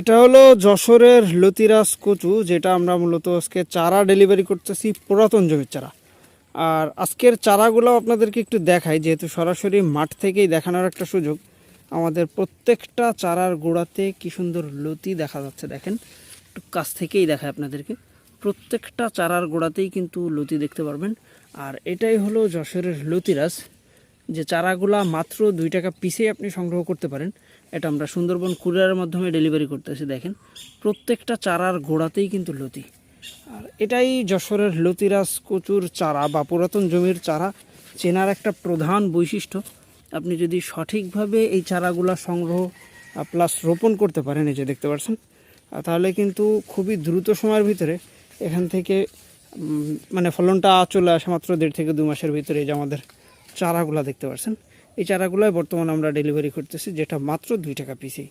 এটা হলো যশোরের লতিরাজ কচু, যেটা আমরা মূলত আজকে চারা ডেলিভারি করতেছি পুরাতন জমির চারা। আর আজকের চারাগুলো আপনাদেরকে একটু দেখাই, যেহেতু সরাসরি মাঠ থেকেই দেখানোর একটা সুযোগ, আমাদের প্রত্যেকটা চারার গোড়াতে কি সুন্দর লতি দেখা যাচ্ছে দেখেন। একটু কাছ থেকেই দেখায় আপনাদেরকে, প্রত্যেকটা চারার গোড়াতেই কিন্তু লতি দেখতে পারবেন। আর এটাই হলো যশোরের লতিরাজ। যে চারাগুলা মাত্র দুই টাকা পিসে আপনি সংগ্রহ করতে পারেন। এটা আমরা সুন্দরবন কুরিয়ারের মাধ্যমে ডেলিভারি করতেছি, দেখেন। প্রত্যেকটা চারার গোড়াতেই কিন্তু লতি। আর এটাই যশোরের লতিরাজ কচুর চারা বা পুরাতন জমির চারা চেনার একটা প্রধান বৈশিষ্ট্য। আপনি যদি সঠিকভাবে এই চারাগুলা সংগ্রহ প্লাস রোপণ করতে পারেন, এই যে দেখতে পাচ্ছেন তাহলে কিন্তু খুবই দ্রুত সময়ের ভিতরে এখান থেকে মানে ফলনটা চলে আসে মাত্র দেড় থেকে দু মাসের ভিতরে, এই যে আমাদের চারাগুলা দেখতে পাচ্ছেন এই চারাগুলোই বর্তমানে আমরা ডেলিভারি করতেছি যেটা মাত্র দুই টাকা পিসেই